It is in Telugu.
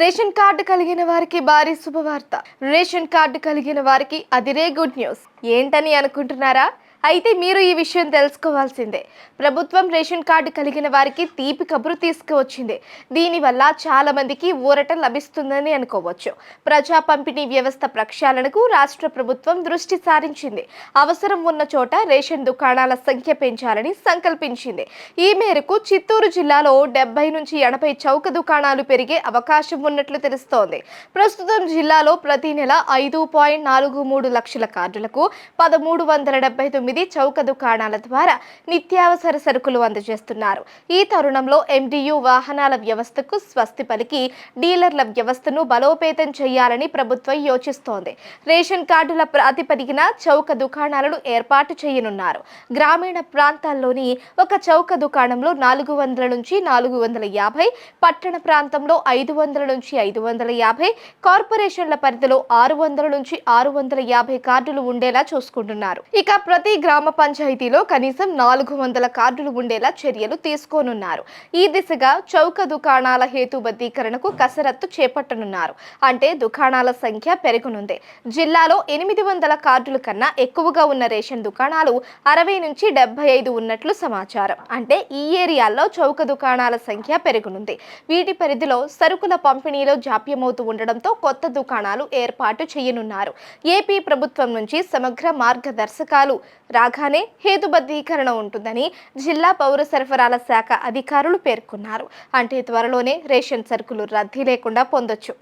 రేషన్ కార్డు కలిగిన వారికి భారీ శుభవార్త. రేషన్ కార్డు కలిగిన వారికి అదిరే గుడ్ న్యూస్. ఏంటని అనుకుంటున్నారా? అయితే మీరు ఈ విషయం తెలుసుకోవాల్సిందే. ప్రభుత్వం రేషన్ కార్డు కలిగిన వారికి తీపి కబురు తీసుకువచ్చింది. దీనివల్ల చాలా మందికి ఊరట లభిస్తుందని అనుకోవచ్చు. ప్రజా పంపిణీ వ్యవస్థ ప్రక్షాళనకు రాష్ట్ర ప్రభుత్వం దృష్టి సారించింది. అవసరం ఉన్న చోట రేషన్ దుకాణాల సంఖ్య పెంచాలని సంకల్పించింది. ఈ మేరకు చిత్తూరు జిల్లాలో డెబ్బై నుంచి ఎనభై చౌక దుకాణాలు పెరిగే అవకాశం ఉన్నట్లు తెలుస్తోంది. ప్రస్తుతం జిల్లాలో ప్రతి నెల ఐదు పాయింట్ నాలుగు మూడు లక్షల కార్డులకు పదమూడు వందల డెబ్బై తొమ్మిది చౌక దుకాణాల ద్వారా నిత్యావసర సరుకులు అందజేస్తున్నారు. ఈ తరుణంలో ఎండియు వాహనాల వ్యవస్థకు స్వస్తి పలికి డీలర్ల వ్యవస్థను బలోపేతం చేయాలని ప్రభుత్వం యోచిస్తోంది. రేషన్ కార్డుల ప్రాతిపదికన చౌక దుకాణాలను ఏర్పాటు చేయనున్నారు. గ్రామీణ ప్రాంతాల్లోని ఒక చౌక దుకాణంలో నాలుగు వందల నుంచి నాలుగు వందల యాభై పట్టణ ప్రాంతంలో ఐదు వందల నుంచి ఐదు వందల యాభై కార్పొరేషన్ల పరిధిలో ఆరు వందల నుంచి ఆరు వందల యాభై కార్డులు ఉండేలా చూసుకుంటున్నారు. ఇక ప్రతి గ్రామ పంచాయతీలో కనీసం నాలుగు వందల కార్డులు ఉండేలా చర్యలు తీసుకోనున్నారు. ఈ దిశగా చౌక దుకాణాల హేతుబద్ధీకరణకు కసరత్తు చేపట్టనున్నారు. అంటే దుకాణాల సంఖ్య పెరుగునుంది. జిల్లాలో ఎనిమిది వందల కార్డుల కన్నా ఎక్కువగా ఉన్న రేషన్ దుకాణాలు అరవై నుంచి డెబ్బై ఐదు ఉన్నట్లు సమాచారం. అంటే ఈ ఏరియాల్లో చౌక దుకాణాల సంఖ్య పెరుగునుంది. వీటి పరిధిలో సరుకుల పంపిణీలో జాప్యమవుతూ ఉండడంతో కొత్త దుకాణాలు ఏర్పాటు చేయనున్నారు. ఏపీ ప్రభుత్వం నుంచి సమగ్ర మార్గదర్శకాలు రాగానే హేతుబద్ధీకరణ ఉంటుందని జిల్లా పౌర సరఫరాల శాఖ అధికారులు పేర్కొన్నారు. అంటే త్వరలోనే రేషన్ సరుకులు రద్దీ లేకుండా పొందొచ్చు.